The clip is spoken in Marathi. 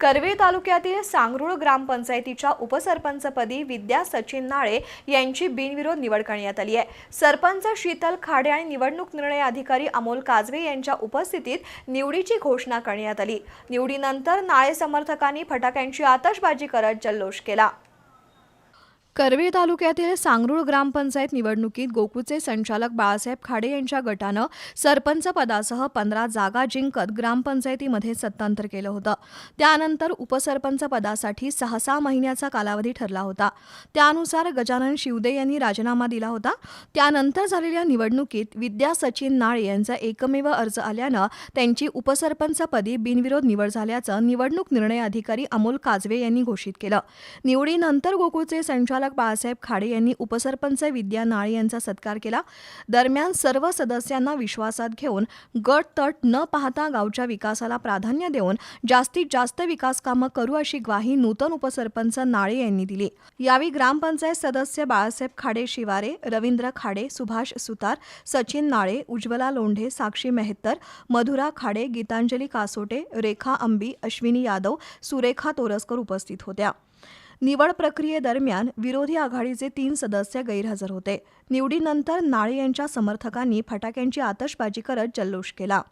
करवीर तालुक्यातील सांगरुळ ग्रामपंचायतीच्या उपसरपंचपदी विद्या सचिन नाळे यांची बिनविरोध निवड करण्यात आली आहे. सरपंच शीतल खाडे आणि निवडणूक निर्णय अधिकारी अमोल काजवे यांच्या उपस्थितीत निवडीची घोषणा करण्यात आली. निवडीनंतर नाळे समर्थकांनी फटाक्यांची आतषबाजी करत जल्लोष केला. करवीर तालुक्यातील सांगरूळ ग्रामपंचायत निवडणुकीत गोकुचे संचालक बाळासाहेब खाडे यांच्या गटानं सरपंच पदासह पंधरा जागा जिंकत ग्रामपंचायतीमध्ये सत्तांतर केलं होतं. त्यानंतर उपसरपंच पदासाठी सहा सहा महिन्याचा कालावधी ठरला होता. त्यानुसार गजानन शिवदे यांनी राजीनामा दिला होता. त्यानंतर झालेल्या निवडणुकीत विद्या सचिन नाळे यांचा एकमेव अर्ज आल्यानं त्यांची उपसरपंचपदी बिनविरोध निवड झाल्याचं निवडणूक निर्णय अधिकारी अमोल काजवे यांनी घोषित केलं. निवडीनंतर गोकुळचे संचालक बाळासाहेब खाडे यांनी उपसरपंच विद्या नाळे यांचा सत्कार केला. दरम्यान सर्व सदस्यांना विश्वासात घेऊन गट तट न पाहता गावच्या विकासाला प्राधान्य देऊन जास्तीत जास्त विकास कामं करू अशी ग्वाही नूतन उपसरपंच नाळे यांनी दिली. यावेळी ग्रामपंचायत सदस्य बाळासाहेब खाडे शिवारे रवींद्र खाडे सुभाष सुतार सचिन नाळे उज्ज्वला लोंढे साक्षी मेहत्तर मधुरा खाडे गीतांजली कासोटे रेखा अंबी अश्विनी यादव सुरेखा तोरसकर उपस्थित होत्या. निवड प्रक्रियेदरम्यान विरोधी आघाडीचे तीन सदस्य गैरहजर होते. निवडीनंतर नाळे यांच्या समर्थकांनी फटाक्यांची आतषबाजी करत जल्लोष केला.